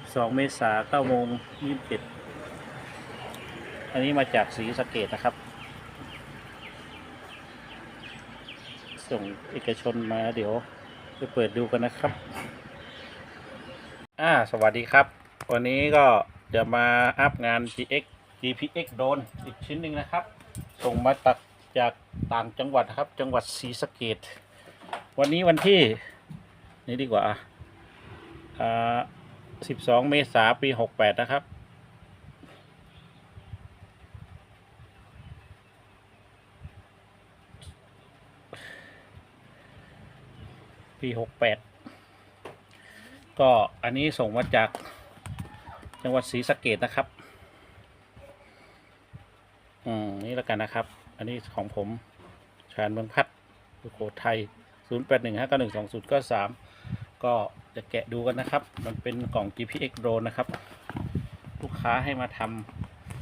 12 เมษายน9โมง27 อันนี้มาจากสีสะเกตนะครับ ส่งเอกชนมาเดี๋ยวไปเปิดดูกันนะครับ อ่า สวัสดีครับ วันนี้ก็จะมาอัพงาน GX GPX โดนอีกชิ้นหนึ่งนะครับ ส่งมาตัดจากต่างจังหวัดครับ จังหวัดศรีสะเกดวันนี้วันที่ นี่ดีกว่าอ่า 12 เมษาปี 68 นะครับ ปี 68 ก็อันนี้ส่งมาจากจังหวัดศรีสะเกดนะครับ อืม นี่แล้วกันนะครับ อันนี้ของผม ชาญเมืองพัดสุโขทัย 0 8 1 5 9 1 2 0 9 3 ก็ จะแกะดูกันนะครับ มันเป็นกล่อง GPX drone นะครับ ลูกค้าให้มาท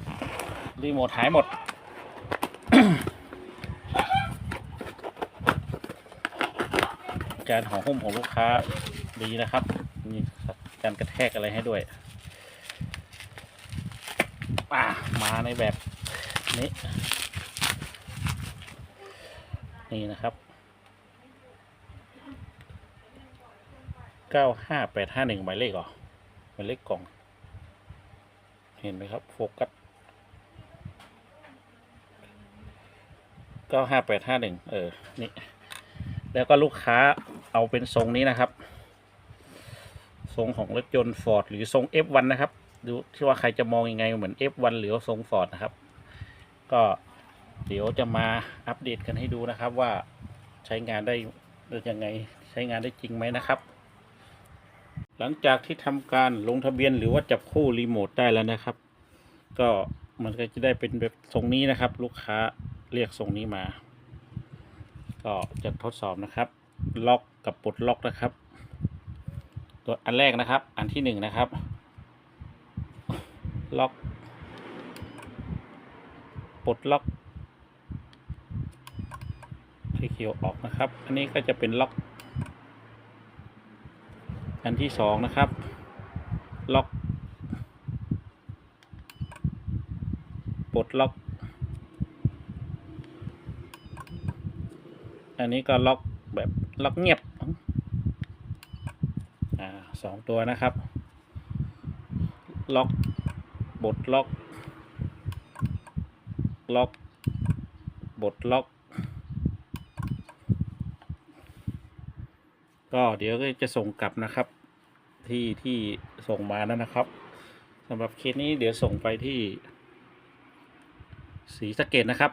ำรีโมทหายหมด การห่อหุ้มของลูกค้าดีนะครับ มีการกระแทกอะไรให้ด้วยอ่ามาในแบบนี้ นี่นะครับ เก้าห้าแปดห้าหนึ่งหมายเลขเหรอหมายเลขกล่อง เห็นไหมครับ โฟกัสเก้าห้าแปดห้าหนึ่งเออ นี่ แล้วก็ลูกค้าเอาเป็นทรงนี้นะครับ ทรงของรถยนต์ฟอร์ดหรือทรง F1 นะครับ ดูที่ว่าใครจะมองยังไงเหมือน F1 หรือทรงฟอร์ดนะครับ ก็เดี๋ยวจะมาอัปเดตกันให้ดูนะครับว่าใช้งานได้ยังไงใช้งานได้จริงไหมนะครับ หลังจากที่ทำการลงทะเบียนหรือว่าจับคู่รีโมทได้แล้วนะครับ ก็มันก็จะได้เป็นแบบทรงนี้นะครับ ลูกค้าเรียกทรงนี้มา ก็จะทดสอบนะครับ ล็อกกับปลดล็อกนะครับ ตัวอันแรกนะครับ อันที่หนึ่งนะครับ ล็อกปลดล็อกที่เขียวออกนะครับ อันนี้ก็จะเป็นล็อก อันที่สองนะครับ ล็อกปลดล็อก อันนี้ก็ล็อกแบบล็อกเงียบอ่าสองตัวนะครับ ล็อกบดล็อก ล็อกบดล็อก ก็เดี๋ยวก็จะส่งกลับนะครับ ที่ที่ส่งมาแล้วนะครับสำหรับเคสนี้เดี๋ยวส่งไปที่สีสะเกตนะครับ